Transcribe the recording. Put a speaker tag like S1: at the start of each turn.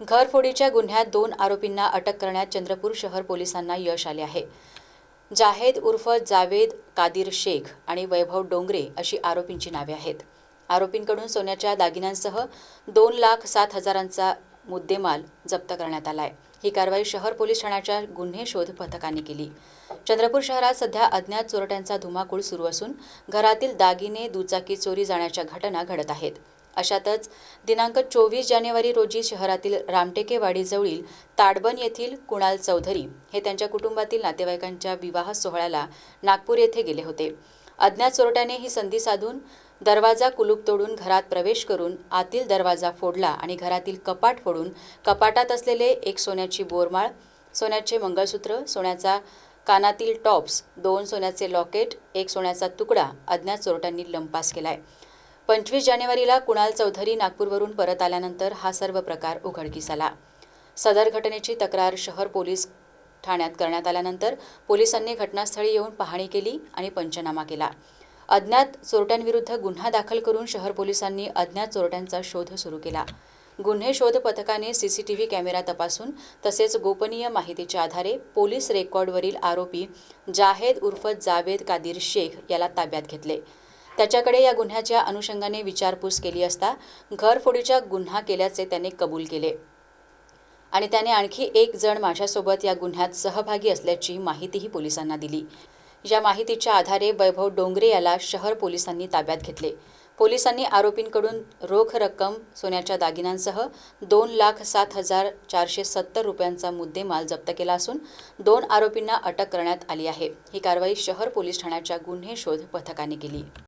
S1: घरफोडीच्या गुन्ह्यात दोन आरोपींना अटक करण्यात चंद्रपूर शहर पोलिसांना यश आले आहे. जाहेद उर्फ जावेद कादिर शेख आणि वैभव डोंगरे अशी आरोपींची नावे आहेत. आरोपींकडून सोन्याच्या दागिन्यांसह दोन लाख सात हजारांचा मुद्देमाल जप्त करण्यात आला आहे ही कारवाई शहर पोलीस ठाण्याच्या गुन्हे शोध पथकाने केली. चंद्रपूर शहरात सध्या अज्ञात चोरट्यांचा धुमाकूळ सुरू असून घरातील दागिने दुचाकी चोरी जाण्याच्या घटना घडत आहेत. अशातच दिनांक चोवीस जानेवारी रोजी शहरातील रामटेकेवाडीजवळील ताडबन येथील कुणाल चौधरी हे त्यांच्या कुटुंबातील नातेवाईकांच्या विवाह सोहळ्याला नागपूर येथे गेले होते. अज्ञात चोरट्याने ही संधी साधून दरवाजा कुलूप तोडून घरात प्रवेश करून आतील दरवाजा फोडला आणि घरातील कपाट फोडून कपाटात असलेले एक सोन्याची बोरमाळ सोन्याचे मंगळसूत्र सोन्याचा कानातील टॉप्स दोन सोन्याचे लॉकेट एक सोन्याचा तुकडा अज्ञात चोरट्यांनी लंपास केलाय. पंचवीस जानेवारीला कुणाल चौधरी नागपूरवरून परत आल्यानंतर हा सर्व प्रकार उघडकीस आला. सदर घटनेची तक्रार शहर पोलीस ठाण्यात करण्यात आल्यानंतर पोलिसांनी घटनास्थळी येऊन पाहणी केली आणि पंचनामा केला. अज्ञात चोरट्यांविरुद्ध गुन्हा दाखल करून शहर पोलिसांनी अज्ञात चोरट्यांचा शोध सुरू केला. गुन्हे शोध पथकाने सीसीटीव्ही कॅमेरा तपासून तसेच गोपनीय माहितीच्या आधारे पोलीस रेकॉर्डवरील आरोपी जाहेद उर्फ जावेद कादिर शेख याला ताब्यात घेतले. त्याच्याकडे या गुन्ह्याच्या अनुषंगाने विचारपूस केली असता घरफोडीचा गुन्हा केल्याचे त्याने कबूल केले. आणि त्याने आणखी एक जण माझ्यासोबत या गुन्ह्यात सहभागी असल्याची माहितीही पोलिसांना दिली. या माहितीच्या आधारे वैभव डोंगरे याला शहर पोलिसांनी ताब्यात घेतले. पोलिसांनी आरोपींकडून रोख रक्कम सोन्याच्या दागिन्यांसह दोन लाख सात हजार चारशे सत्तर रुपयांचा मुद्देमाल जप्त केला असून दोन आरोपींना अटक करण्यात आली आहे. ही कारवाई शहर पोलीस ठाण्याच्या गुन्हे शोध पथकाने केली.